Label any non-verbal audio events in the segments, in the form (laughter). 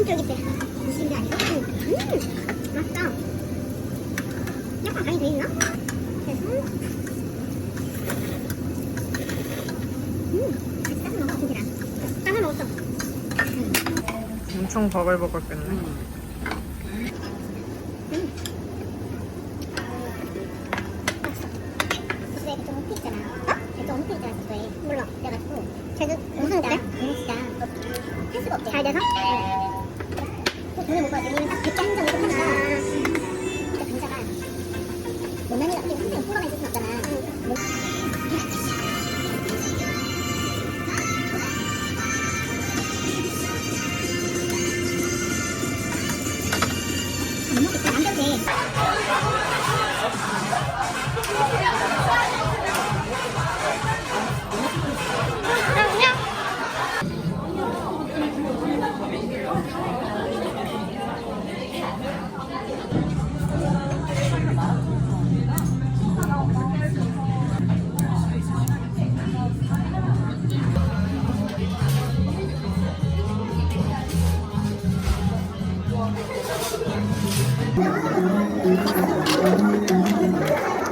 무슨 게 아니고? 음. 맛있다. 약간 간이 돼 있나? 그래서 음. 같이 싸서 먹어, 고기랑. 싸서 먹었어. 엄청 버글버글겠네. 맛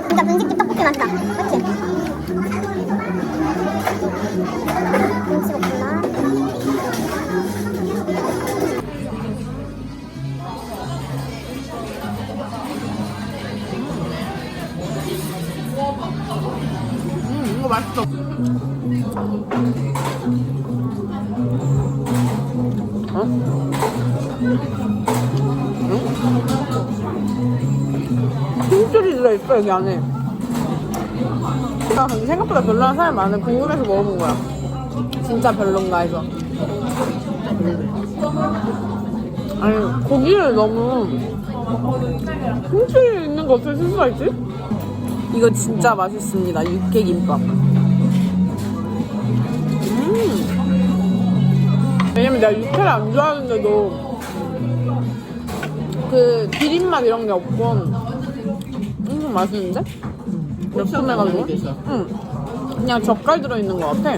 진짜 분식집 떡볶이 맛이다. 그치? 김치볶음밥. 음, 이거 맛있어. 어? 응? 힘줄이 들어있어, 여기 안에. 나 근데 생각보다 별로한 사람이 많은 궁금해서 먹어본 거야. 진짜 별론가 해서. 아니, 고기를 너무 힘줄이 있는 거 어떻게 쓸 수가 있지? 이거 진짜 맛있습니다. 육개김밥. 음. 왜냐면 내가 육회를 안 좋아하는데도 그 비린맛 이런 게 없고 엄청 맛있는데? 매콤해가지고. 응. 그냥 젓갈 들어있는 것 같아.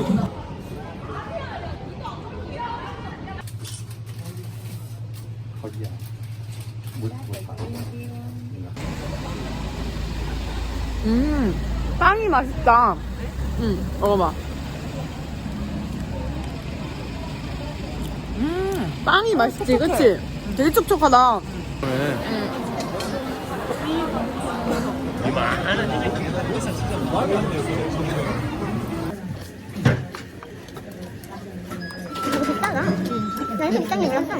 거기야. 음, 빵이 맛있다. 응, 먹어봐. 음, 빵이 맛있지, 그치? 되게 촉촉하다. 이거 비싸다. 나 이렇게 비싼 게 몰랐어.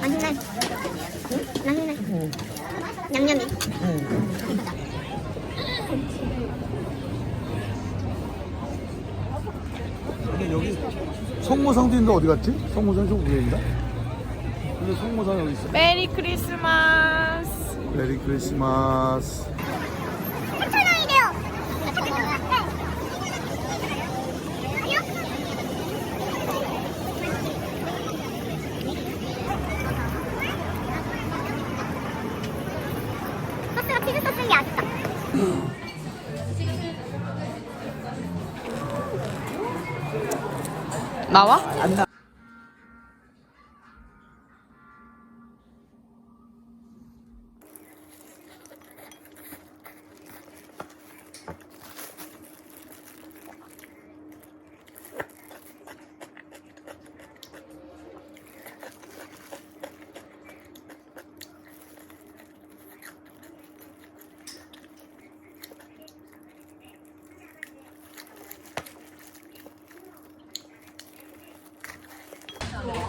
맛있네. 응? 맛있네. 양념이. 여기 성모상도 있는데 어디 갔지? 성모상 좀 위에인가? 근데 성모상 여기 있어. 메리 크리스마스. 메리 크리스마스. 나와? 안 나.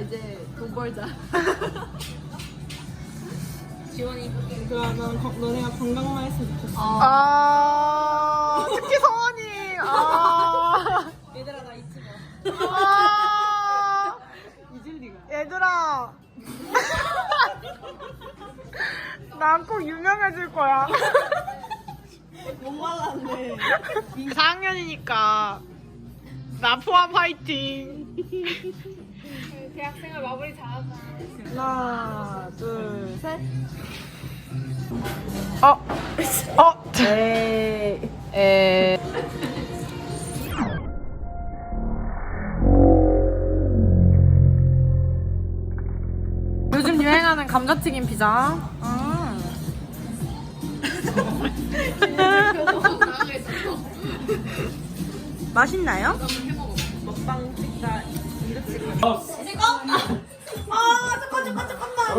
이제 돈 벌자. (laughs) 지원이. 그러면 거- 너네가 건강만 했으면 좋겠어. 아. 아, 특히 성원이. 아. (laughs) 얘들아 나 잊지 마. 아. 잊을 리가. 얘들아. 난 꼭 유명해질 거야. 못 말랐네. 4학년이니까. 나 포함 화이팅. (laughs) 대학생활 마무리 잘하자. 하나, 둘, 셋. 어, 어, 에, 에. 요즘 유행하는 감자튀김 피자. 음. (laughs) 맛있나요?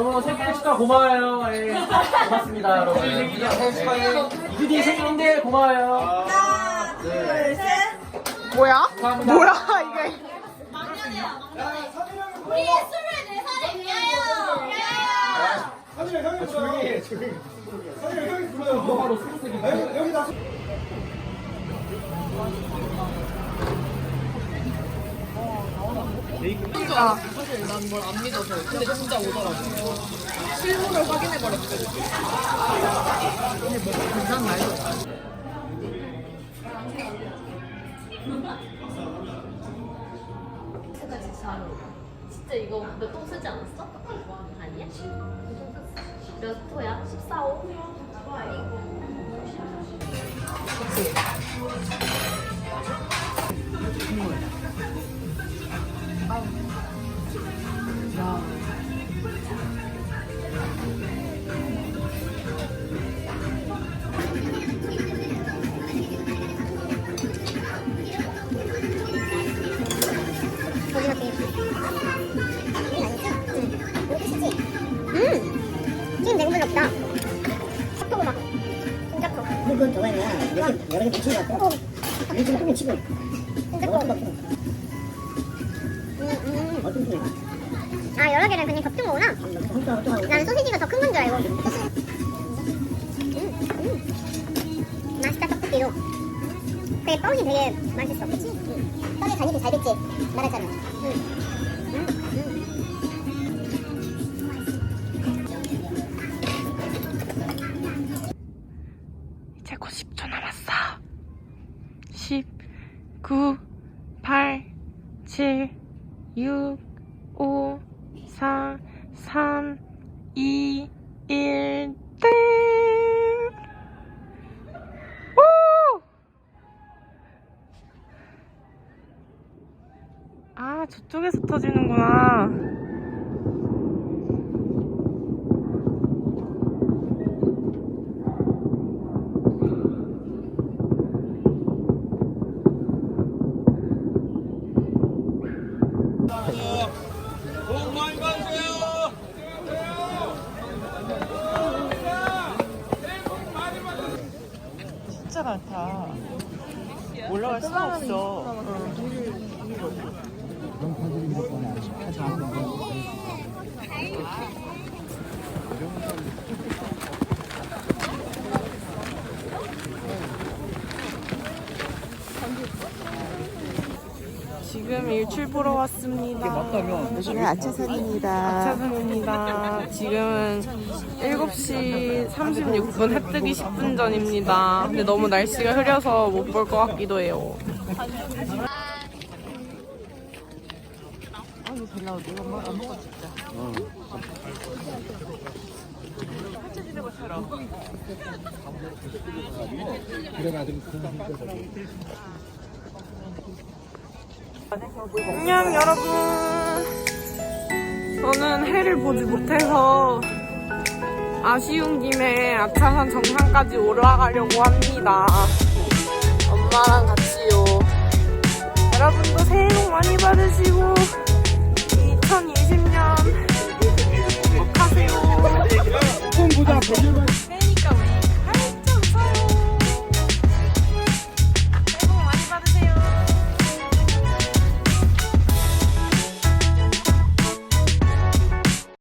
여러분 생일 축하 고마워요. 예. 고맙습니다, 여러분. 생일 축하해. 이준이 생일인데 고마워요. 뭐야? 감사합니다. 뭐야 이게? 우리 24살을 위하여! 위하여! 조용히 해, 조용히. 형이 불러요. 여기, 여기 다 사실 난 뭘 안 믿어서. 근데 진짜 오더라고. 실물을 확인해버렸어. 근데 뭐 괜찮은 말도. 진짜 이거 몇 통 쓰지 않았어? 아니야? 몇 호야? 14호? 거기가 저거 아니야. 여러 개, 여러 개 같아. 이거 좀 치고. 먹을. 음, 음. 어떤? 아 여러 개를 그냥 겹친 거구나 혼자 나는 소시지가 더 큰 건 줄 알고 음, 음. 맛있다 떡볶이도 되게 떡이 되게 맛있어 그치? 응. 떡이 간이 잘 됐지? 말했잖아 응. 음, 음. 터지는구나. 진짜 많다. 올라갈 수가 없어. 지금 일출 보러 왔습니다. 여기는 아차산입니다. 아차산입니다. 지금은 7시 36분, 해 뜨기 10분 전입니다. 근데 너무 날씨가 흐려서 못 볼 것 같기도 해요. 안녕 여러분. 저는 해를 보지 못해서 아쉬운 김에 아차산 정상까지 올라가려고 합니다. 엄마랑 같이요. 여러분도 새해 복 많이 받으시고 2020년 행복하세요.